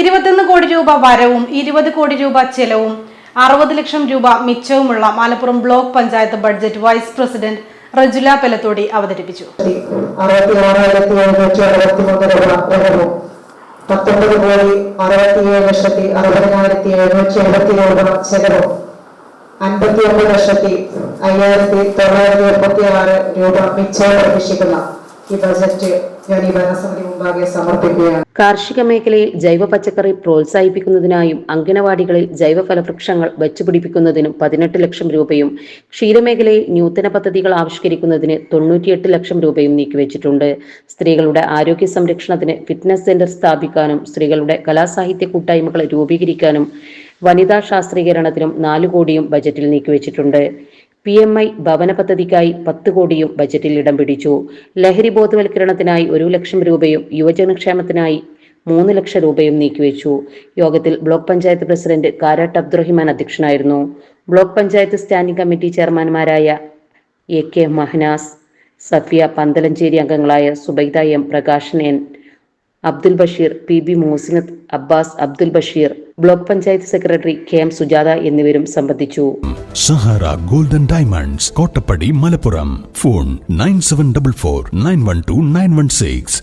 ഇരുപത്തൊന്ന് കോടി രൂപ വരവും ഇരുപത് കോടി രൂപ ചെലവും അറുപത് ലക്ഷം രൂപ മിച്ചവുമുള്ള Malappuram block panchayat budget vice president Rajula Pelathodi അവതരിപ്പിച്ചു. പത്തൊമ്പത് ലക്ഷത്തി ലക്ഷത്തി അയ്യായിരത്തി തൊള്ളായിരത്തി എൺപത്തി ആറ് രൂപ മിച്ചം പ്രതീക്ഷിക്കുന്ന. മുമ്പാകെ സമർപ്പിക്കുകയാണ്. കാർഷിക മേഖലയിൽ ജൈവ പച്ചക്കറി പ്രോത്സാഹിപ്പിക്കുന്നതിനായും അംഗനവാടികളിൽ ജൈവ ഫലവൃക്ഷങ്ങൾ വച്ചുപിടിപ്പിക്കുന്നതിനും പതിനെട്ട് ലക്ഷം രൂപയും ക്ഷീരമേഖലയിൽ നൂതന പദ്ധതികൾ ആവിഷ്കരിക്കുന്നതിന് തൊണ്ണൂറ്റിയെട്ട് ലക്ഷം രൂപയും നീക്കിവെച്ചിട്ടുണ്ട്. സ്ത്രീകളുടെ ആരോഗ്യ സംരക്ഷണത്തിന് ഫിറ്റ്നസ് സെന്റർ സ്ഥാപിക്കാനും സ്ത്രീകളുടെ കലാസാഹിത്യ കൂട്ടായ്മകളെ രൂപീകരിക്കാനും വനിതാ ശാസ്ത്രീകരണത്തിനും നാലു കോടിയും ബജറ്റിൽ നീക്കിവെച്ചിട്ടുണ്ട്. പി എം ഐ ഭവന പദ്ധതിക്കായി പത്ത് കോടിയും ബജറ്റിൽ ഇടം പിടിച്ചു. ലഹരി ബോധവൽക്കരണത്തിനായി ഒരു ലക്ഷം രൂപയും യുവജനക്ഷേമത്തിനായി മൂന്ന് ലക്ഷം രൂപയും നീക്കിവെച്ചു. യോഗത്തിൽ ബ്ലോക്ക് പഞ്ചായത്ത് പ്രസിഡന്റ് കാരാട്ട് അബ്ദുറഹിമാൻ അധ്യക്ഷനായിരുന്നു. ബ്ലോക്ക് പഞ്ചായത്ത് സ്റ്റാൻഡിംഗ് കമ്മിറ്റി ചെയർമാൻമാരായ എ കെ മഹനാസ് സഫിയ പന്തലഞ്ചേരി അംഗങ്ങളായ Subaida M Prakashan N Abdul Basheer P B Mosinath Abbas Abdul Basheer block panchayat secretary K M Sujatha എന്നിവരും സംബന്ധിച്ചു. Sahara golden diamonds Kottappadi Malappuram. Phone nine seven double four nine one two nine one six.